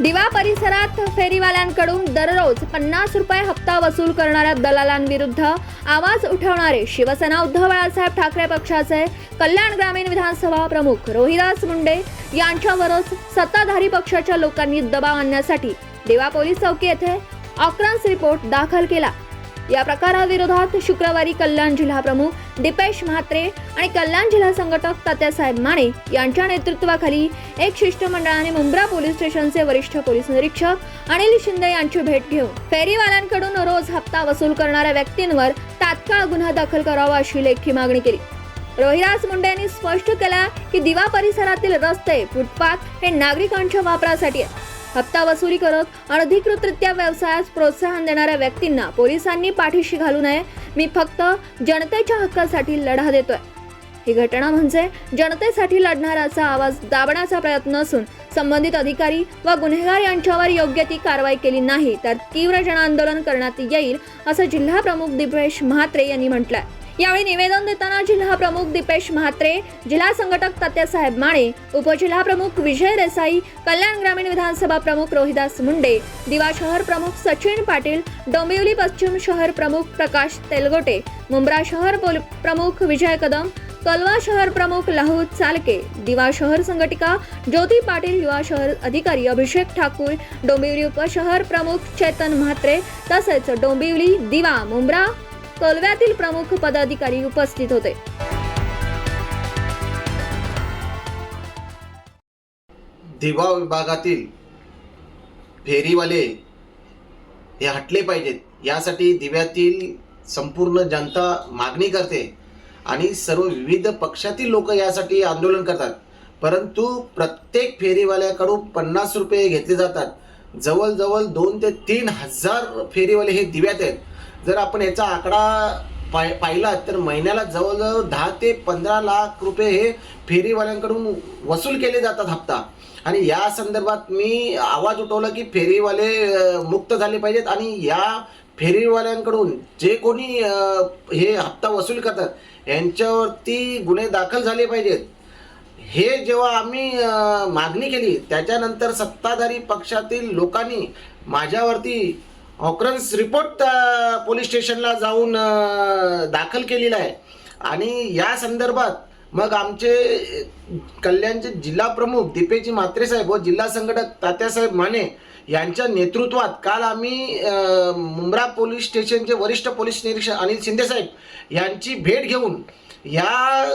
दिवा परिसरात फेरीवाल्यांकडून दररोज पन्नास रुपये हप्ता वसूल करणाऱ्या दलालांविरुद्ध आवाज उठवणारे शिवसेना उद्धव बाळासाहेब ठाकरे पक्षाचे कल्याण ग्रामीण विधानसभा प्रमुख रोहिदास मुंडे यांच्यावरच सत्ताधारी पक्षाच्या लोकांनी दबाव आणण्यासाठी दिवा पोलीस चौकी येथे ऑक्रांस रिपोर्ट दाखल केला. या प्रकाराविरोधात शुक्रवारी कल्याण जिल्हा प्रमुख दीपेश म्हात्रे आणि कल्याण जिल्हा संघटक तात्यासाहेब माने यांच्या नेतृत्वाखाली एक शिष्टमंडळाने मुंब्रा पोलीस स्टेशनचे वरिष्ठ पोलीस निरीक्षक अनिल शिंदे यांची भेट घेऊन फेरीवाल्यांकडून रोज हप्ता वसूल करणाऱ्या व्यक्तींवर तात्काळ गुन्हा दाखल करावा अशी लेखी मागणी केली. रोहिदास मुंडे यांनी स्पष्ट केला की दिवा परिसरातील रस्ते फुटपाथ हे नागरिकांच्या वापरासाठी आहेत. हप्ता वसुली करत अनधिकृतरित्या व्यवसायास प्रोत्साहन देणाऱ्या व्यक्तींना पोलिसांनी पाठीशी घालू नये. मी फक्त जनतेच्या हक्कासाठी लढा देतोय. ही घटना म्हणजे जनतेसाठी लढणाऱ्याचा आवाज दाबण्याचा प्रयत्न असून संबंधित अधिकारी व गुन्हेगार यांच्यावर योग्य ती कारवाई केली नाही तर तीव्र जनआंदोलन करण्यात येईल असं जिल्हा प्रमुख दिपेश म्हात्रे यांनी म्हटलंय. यावेळी निवेदन देताना जिल्हा प्रमुख दीपेश म्हात्रे जिल्हा संघटक तात्यासाहेब माळे उपजिल्हा प्रमुख विजय देसाई कल्याण ग्रामीण विधानसभा प्रमुख रोहिदास मुंडे दिवा शहर प्रमुख सचिन पाटील डोंबिवली पश्चिम शहर प्रमुख प्रकाश तेलगोटे मुंब्रा शहर पोल- प्रमुख विजय कदम कलवा शहर प्रमुख लाहूद चालके दिवा शहर संघटिका ज्योती पाटील युवा शहर अधिकारी अभिषेक ठाकूर डोंबिवली उपशहर प्रमुख चेतन म्हात्रे तसेच डोंबिवली दिवा मुंब्रा कलव्यातील प्रमुख पदाधिकारी उपस्थित होते. दिवा विभागातील फेरीवाले हे हटले पाहिजेत. यासाठी दिव्यातील संपूर्ण जनता मागणी करते आणि सर्व विविध पक्षातील लोक यासाठी आंदोलन करतात. परंतु प्रत्येक फेरीवाल्याकडून पन्नास रुपये घेतले जातात. जवळजवळ दोन ते तीन हजार फेरीवाले हे दिव्यात आहेत. जर आपण याचा आकडा पाय पाहिला तर महिन्याला जवळजवळ दहा ते पंधरा लाख रुपये हे फेरीवाल्यांकडून वसूल केले जातात हप्ता. आणि या संदर्भात मी आवाज उठवला की फेरीवाले मुक्त झाले पाहिजेत आणि या फेरीवाल्यांकडून जे कोणी हे हप्ता वसूल करतात यांच्यावरती गुन्हे दाखल झाले पाहिजेत. हे जेव्हा आम्ही मागणी केली त्याच्यानंतर सत्ताधारी पक्षातील लोकांनी माझ्यावरती ऑक्रन्स रिपोर्ट पोलीस स्टेशनला जाऊन दाखल केलेला आहे. आणि या संदर्भात मग आमचे कल्याणचे जिल्हा प्रमुख दीपेजी म्हात्रे साहेब व जिल्हा संघटक तात्यासाहेब माने यांच्या नेतृत्वात काल आम्ही मुंब्रा पोलीस स्टेशनचे वरिष्ठ पोलीस निरीक्षक अनिल शिंदे साहेब यांची भेट घेऊन या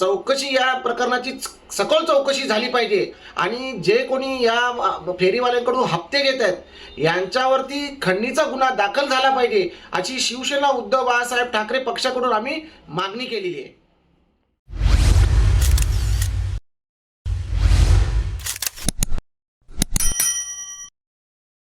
चौकशी या प्रकरणाची सखोल चौकशी झाली पाहिजे आणि जे कोणी या फेरीवाल्यांकडून हप्ते घेत आहेत यांच्यावरती खंडणीचा गुन्हा दाखल झाला पाहिजे अशी शिवसेना उद्धव बाळासाहेब ठाकरे पक्षाकडून आम्ही मागणी केलेली आहे.